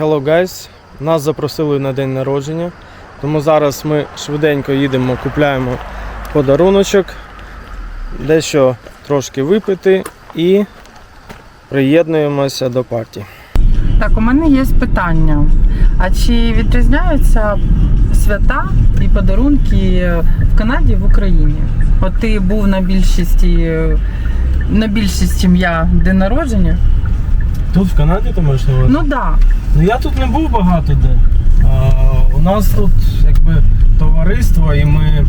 Hello guys! Нас запросили на день народження, тому зараз ми швиденько їдемо, купляємо подаруночок, дещо трошки випити і приєднуємося до партії. Так, у мене є питання. А чи відрізняються свята і подарунки в Канаді в Україні? От ти був на більшості на більшість сім'я день народження? Тут в Канаді ти маєш на увазі? Ну так. Да. Ну я тут не був багато де. А, у нас тут якби товариство і ми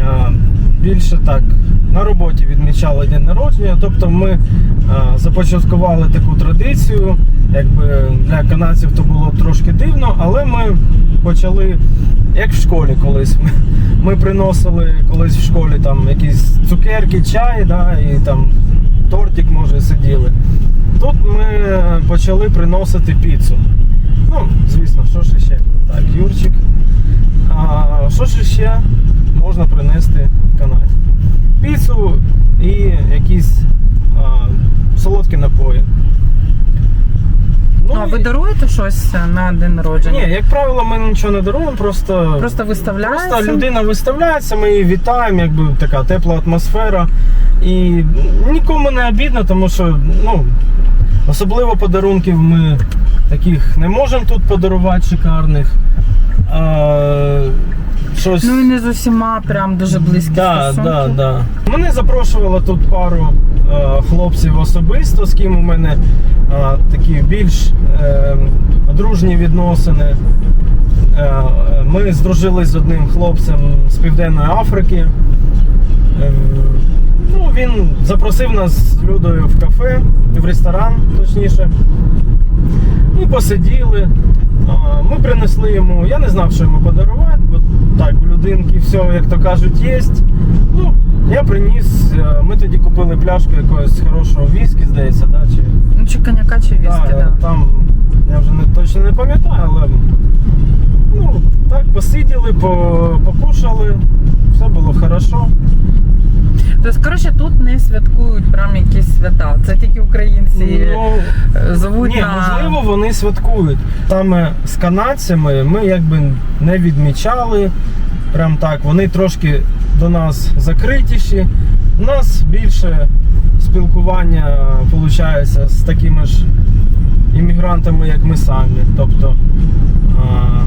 а, більше так на роботі відмічали день народження. Тобто ми а, започаткували таку традицію. Якби для канадців то було трошки дивно, але ми почали як в школі колись. Ми, ми приносили колись в школі там якісь цукерки, чай, да, і там тортик може сиділи. Тут ми почали приносити піцу. Ну, звісно, що ж ще? Так, Юрчик. А, що ж ще можна принести в Канаді? Піцу і якісь а, солодкі напої. Ну, а ви даруєте щось на день народження? Ні, як правило, ми нічого не даруємо, просто, Просто виставляється? просто людина виставляється, ми її вітаємо, якби така тепла атмосфера. І нікому не обідно, тому що ну, особливо подарунків ми таких не можемо тут подарувати шикарних. А, щось... Ну і не з усіма прям дуже близькі Да, стосунки. да, да. Мене запрошувало тут пару е, хлопців особисто, з ким у мене е, такі більш е, дружні відносини. Е, ми здружились з одним хлопцем з Південної Африки. Е, він запросив нас з Людою в кафе, в ресторан, точніше. І посиділи. Ми принесли йому, я не знав, що йому подарувати, бо так, у людинки все, як то кажуть, є. Ну, я приніс, е, ми тоді купили пляшку якогось хорошого віскі, здається, да, чи, Ну, чи коньяка, чи віскі, да, да. там, я вже не, точно не пам'ятаю, але ну, так, посиділи, по, покушали, все було хорошо. Тобто, коротше, тут не святкують прям якісь свята. Це тільки українці Ну, е, зовуть Ні, на можливо, вони святкують. Саме з канадцями ми якби не відмічали. Прям так, вони трошки до нас закритіші. У нас більше спілкування виходить з такими ж іммігрантами, як ми самі. Тобто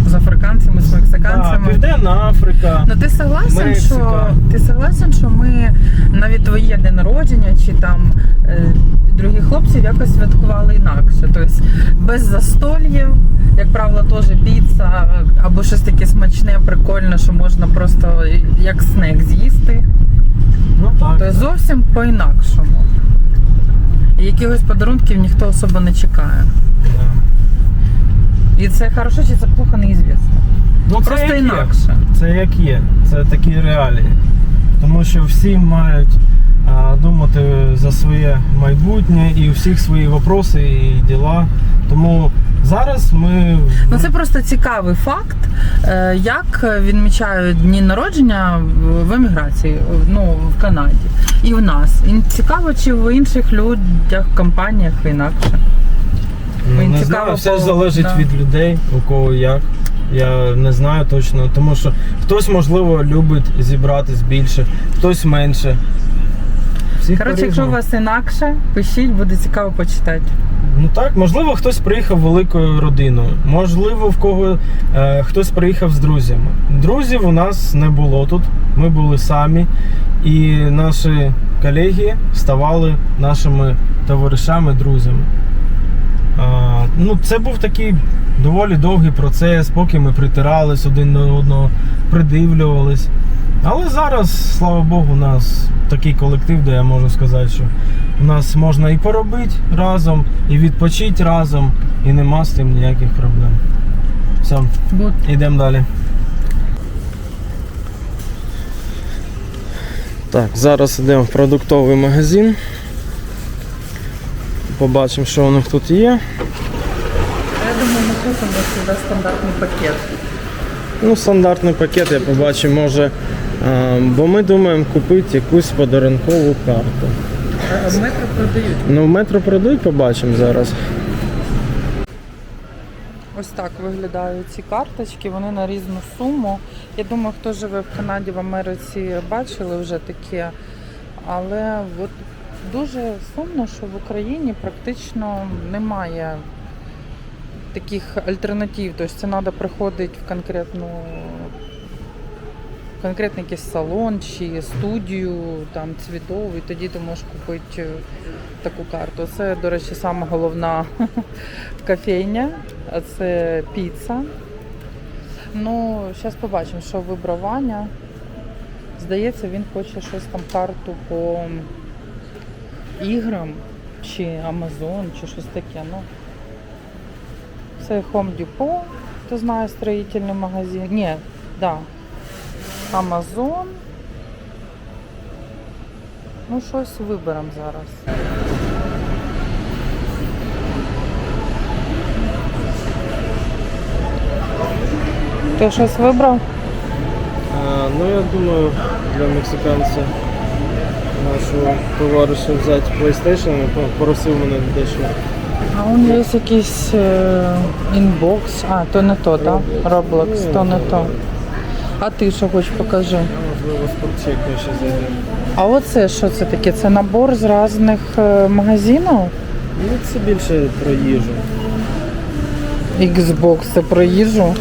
з африканцями, з да, мексиканцями. Південна Африка. Ну ти согласен, Мексика. що ти согласен, що ми навіть твоє день народження чи там е, другі хлопці якось святкували інакше. Тобто без застольїв, як правило, теж піца або щось таке смачне, прикольне, що можна просто як снек з'їсти. Ну так. Тобто зовсім по-інакшому. Якихось подарунків ніхто особо не чекає. да. І це хорошо чи це плохо, неізвісно. Ну, це Просто як є. інакше. Це як є, це такі реалії. Тому що всі мають а, думати за своє майбутнє і у всіх свої вопроси і діла. Тому зараз ми Ну це просто цікавий факт, е, як відмічають дні народження в- в еміграції, ну в Канаді і в нас. І цікаво, чи в інших людях, компаніях інакше. Не цікаво, знаю, все бо- залежить да. від людей, у кого як. Я не знаю точно, тому що хтось, можливо, любить зібратись більше, хтось менше. Всіх Коротше, якщо у вас інакше, пишіть, буде цікаво почитати. Ну так, можливо, хтось приїхав великою родиною. Можливо, в кого е, хтось приїхав з друзями. Друзів у нас не було тут. Ми були самі, і наші колеги ставали нашими товаришами, друзями. Ну, це був такий доволі довгий процес, поки ми притирались один до одного, придивлювались. Але зараз, слава Богу, у нас такий колектив, де я можу сказати, що у нас можна і поробити разом, і відпочити разом, і нема з цим ніяких проблем. Все, йдемо далі. Так, зараз йдемо в продуктовий магазин. Побачимо, що у них тут є. я думаю, ми купимо сюди стандартний пакет. Ну, стандартний пакет я побачив, може. бо ми думаємо купити якусь подарункову карту. Е, Метро продають. Ну, в метро продають, побачимо зараз. Ось так виглядають ці карточки, вони на різну суму. Я думаю, хто живе в Канаді, в Америці, бачили вже таке. Але от дуже сумно, що в Україні практично немає таких альтернатив. Тобто це треба приходити в конкретну конкретний якийсь салон чи студію, там цвітов, і тоді ти можеш купити е, таку карту. Це, до речі, сама головна кофейня, а це піца. Ну, зараз побачимо, що вибрав Ваня. Здається, він хоче щось там карту по іграм, чи Amazon, чи щось таке. Ну, це Home Depot, хто знає строїтельний магазин. Ні, да. Amazon. Ну, щось виберемо зараз. Ти щось вибрав? А, ну я думаю, для мексиканця нашого товариша взяти PlayStation, він попросив мене дещо. А у є якийсь е, інбокс. А, то не то, так? Roblox, то не то-. А ти що хочеш покажи? Можливо, спортчек ще зайде. А оце що це таке? Це набор з різних е, магазинів? Ну це більше про їжу. Xbox, це про їжу.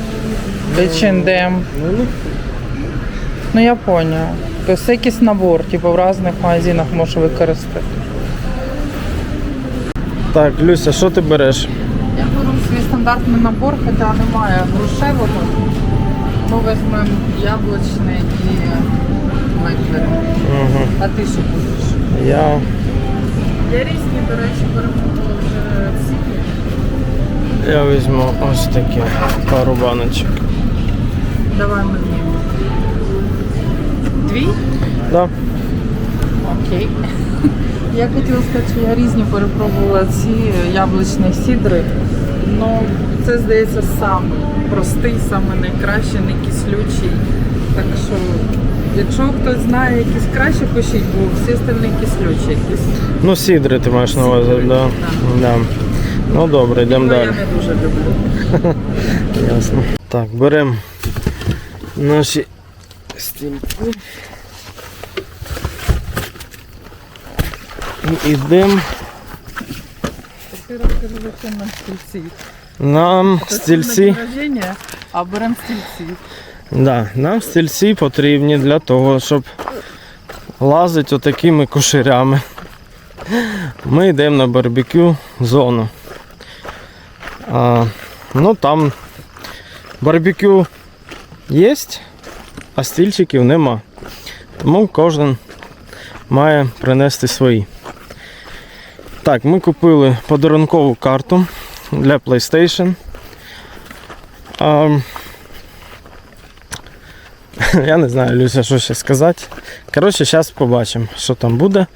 H&M. Ну, ну, Ну я поняла. Тобто це якийсь набор, типу в різних магазинах можеш використати. так, Люся, що ти береш? Я беру свій стандартний набор, хоча немає грушевого. Ми візьмемо яблучне і блекбері. Угу. А ти що будеш? Я. Я різні, до речі, беремо вже ці. Я візьму ось таке пару баночок. Давай мені. Да. Окей. Я хотіла сказати, що я різні перепробувала ці яблучні сідри. Ну, це здається самий простий, самий найкращий, не кислючий. Так що, якщо хтось знає якісь краще, пишіть, бо всі остальні кислючі якісь. Ну, сідри ти маєш на увазі, да. да. Ну добре, йдемо далі. я не дуже люблю. Ясно. Так, беремо наші стільки. І йдемо нам стільці. а беремо стільці. Да, нам стільці потрібні для того, щоб лазити отакими кушарями. Ми йдемо на барбекю зону. А, ну там барбекю є, а стільчиків нема. Тому кожен має принести свої. Так, ми купили подарункову карту для PlayStation. А, я не знаю, Люся, що ще сказати. Коротше, зараз побачимо, що там буде.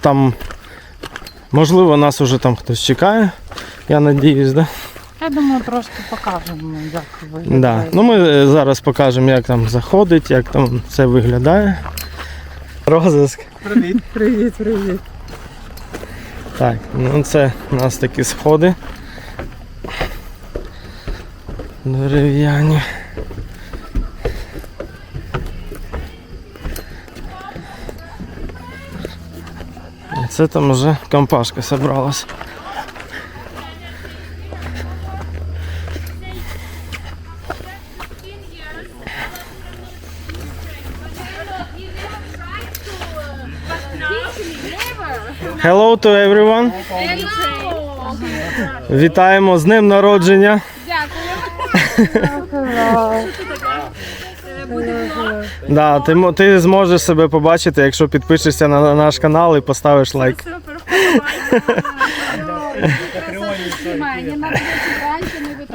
Там, можливо, нас уже там хтось чекає. Я надіюсь, да? Я думаю, трошки покажемо, як Да. виглядає. Ну, ми е, зараз покажемо, як там заходить, як там все виглядає. Розиск. Привіт, привіт, привіт. Так, ну це у нас такі сходи. Дерев'яні. Це там вже компашка зібралась. Hello to everyone. Вітаємо з днем народження. Да, ти, мо- ти зможеш себе побачити, якщо підпишешся на, на наш канал і поставиш лайк.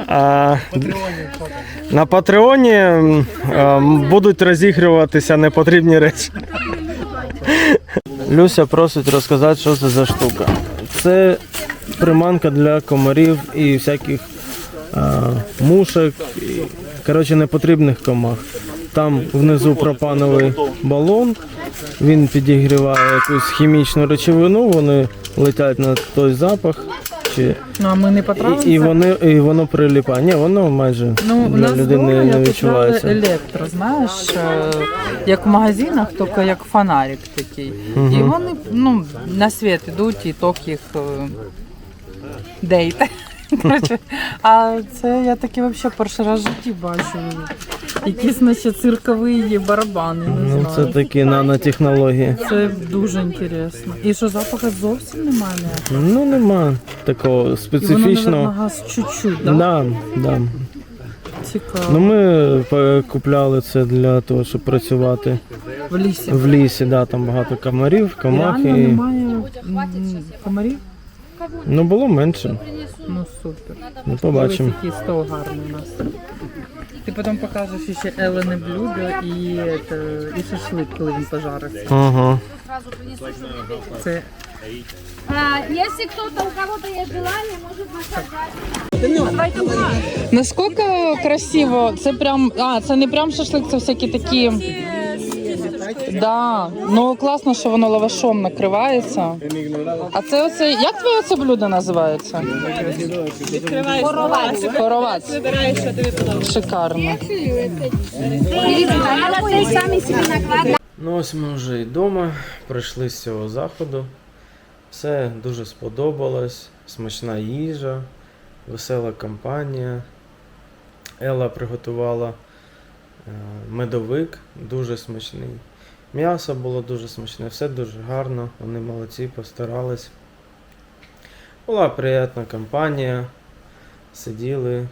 А, на Патреоні будуть розігруватися непотрібні речі. Люся просить розказати, що це за штука. Це приманка для комарів і всяких а, мушок, і, коротше, непотрібних комах. Там внизу пропановий балон, він підігріває якусь хімічну речовину, вони летять на той запах, ці. Ну а ми не І, і, вони, і воно приліпає. Ні, воно майже Ну, у для нас людини не відчувається. електро, знаєш, е, як в магазинах, тільки як фонарик такий. І вони ну, на світ йдуть, і ток їх е, дейт. Коротше, А це я таки взагалі перший раз в житті бачу. Якісь наче циркові барабани, не Ну, це знаю. такі нанотехнології. Це дуже інтересно. І що запаху зовсім немає ніякого. Ну, нема такого І воно, специфічного. мабуть, газ чуть-чуть, да? Да, да. Цікаво. Ну ми е, купляли це для того, щоб працювати в лісі. в лісі, да, там багато комарів, комах Реально і. немає м, комарів? Ну було менше. Ну супер. Ну побачимо. Ось який стол гарний у нас. Ти потім покажеш ще Елене блюдо і, это, і шашлик, коли він пожариться. Ага. Це А, Если кто-то, у кого-то есть желание, может заказать. наскільки красиво, це прям. А, це не прям шашлик, це всякі такі. Да. Ну класно, що воно лавашом накривається. А це оце, як твоє це блюдо називається? Шикарно. Ты сами себе накладывать. Ну ось ми вже і вдома, прийшли з цього заходу. Все дуже сподобалось. Смачна їжа, весела компанія. Елла приготувала е, медовик, дуже смачний. М'ясо було дуже смачне, все дуже гарно. Вони молодці, постарались. Була приємна компанія. Сиділи,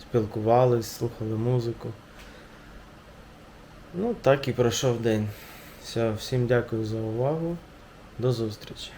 спілкувались, слухали музику. Ну, так і пройшов день. Все, всім дякую за увагу. До зустрічі.